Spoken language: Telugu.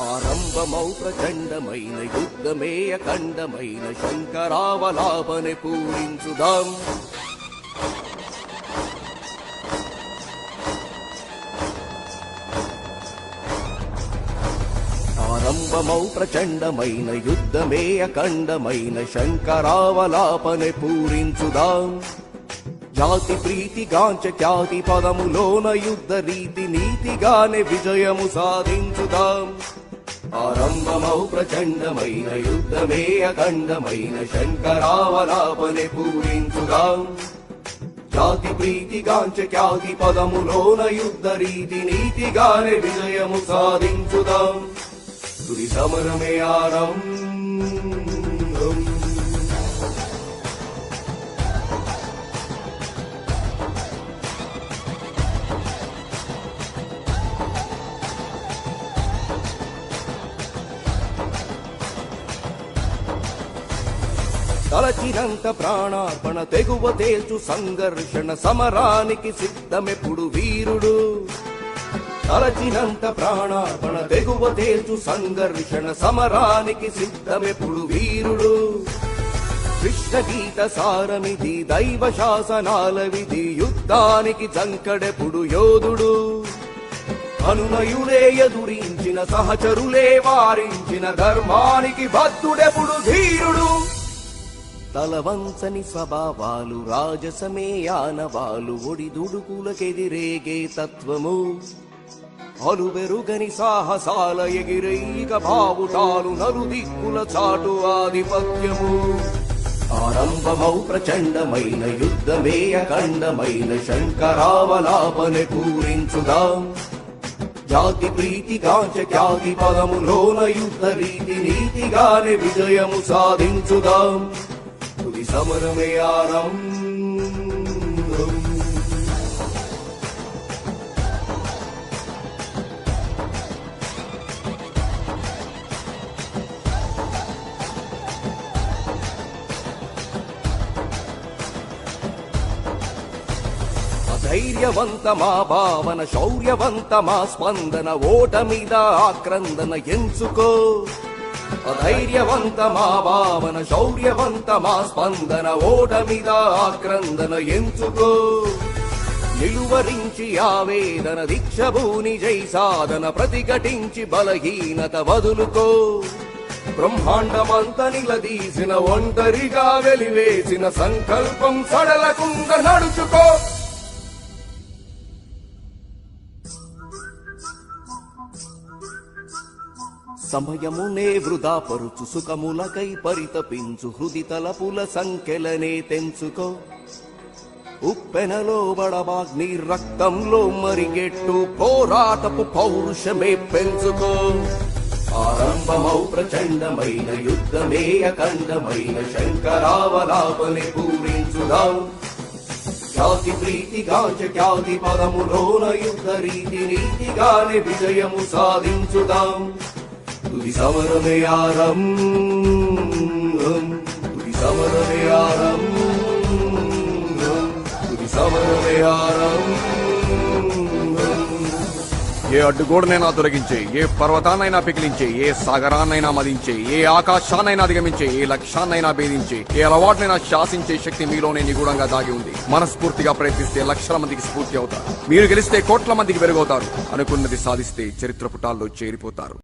ఆరంభమౌ ప్రచండమైన యుద్ధమే అఖండమైన శంకరావలాపని పూరించుదాం. ఆరంభమౌ ప్రచండమైన యుద్ధమే అఖండమైన శంకరావలాపని పూరించుదాం. జాతి ప్రీతి గాంచ ఖ్యాతి పదములోన యుద్ధ రీతి నీతిగానే విజయము సాధించుదాం. ఆరంభమౌ ప్రచండమైన యుద్ధమే అఖండమైన శంకరావలాపనే పూరించుగా. జాతి ప్రీతి గాంచ ఖ్యాతి పదములోన యుద్ధ రీతి నీతిగానే విజయము సాధించుదాం. తుది సమరమే ఆరంభం తలచినంత ప్రాణార్పణ తెగువ తేల్చు సంఘర్షణ సమరానికి సిద్ధమెప్పుడు వీరుడు. తలచినంత ప్రాణార్పణ తెగువ తేల్చు సంఘర్షణ సమరానికి సిద్ధమెప్పుడు వీరుడు. కృష్ణ గీత సారమిది దైవ శాసనాల విధి యుద్ధానికి చంకడెప్పుడు యోధుడు. అనునయులే ఎదురించిన సహచరులే వారించిన ధర్మానికి భక్తుడెప్పుడు ధీరుడు. తలవంచని స్వభావాలు రాజసమే ఆనవాలు ఒడిదుడుకులకెదిరేగే తత్వము. అలువెరుగని సాహసాల ఎగిరైక బావుటాలు నలుదిక్కుల చాటు ఆధిపత్యము. ఆరంభమౌ ప్రచండమైన యుద్ధమే అఖండమైన శంకరావలాపనే పూరించుదాం. జాతి ప్రీతి కాంచ ఖ్యాతి పదములోన యుద్ధ రీతి నీతిగానే విజయము సాధించుదాం. తుది సమరమే ఆరంభం ధైర్యవంత మా భావన శౌర్యవంత మా స్పందన ఓటమిద ఆక్రందన ఎంచుకో అధైర్యవంత మా భావన శౌర్యవంత మా స్పందన ఓటమిద ఆక్రందన ఎంచుకో. నిలువరించి ఆవేదన దీక్షభూని జై సాధన ప్రతిఘటించి బలహీనత వదులుకో. బ్రహ్మాండమంత నిలదీసిన ఒంటరిగా వెలివేసిన సంకల్పం సడలకుండ నడుచుకో. సమయమునే వృధా పరుచు సుఖములకై పరితపించు హృది తలపుల సంఖ్యలనే తెంచుకో. ఉప్పెనలో బడబాగ్ని రక్తంలో మరిగెట్టు పోరాటపు పౌరుషమే పెంచుకో. ఆరంభమౌ ప్రచండమైన యుద్ధమే అఖండమైన శంకరావలాపని పూరించుదాం. జాతి ప్రీతిగా గాంచ ఖ్యాతి పదములోన యుద్ధ రీతి నీతిగానే విజయము సాధించుదాం. துதி సమరమే ఆరంభం తుది సమరమే ఆరంభం ఏ అడ్డుగోడనైనా తొలగించే ఏ పర్వతాన్నైనా పికిలించే ఏ సాగరాన్నైనా మదించే ఏ ఆకాశాన్నైనా అధిగమించే ఏ లక్ష్యాన్నైనా భేదించే ఏ అలవాటునైనా శాసించే శక్తి మీలోనే నిగూఢంగా దాగి ఉంది. మనస్ఫూర్తిగా ప్రయత్నిస్తే లక్షల మందికి స్ఫూర్తి అవుతారు. మీరు గెలిస్తే కోట్ల మందికి పెరుగవుతారు అనుకున్నది సాధిస్తే చరిత్ర పుటాల్లో చేరిపోతారు.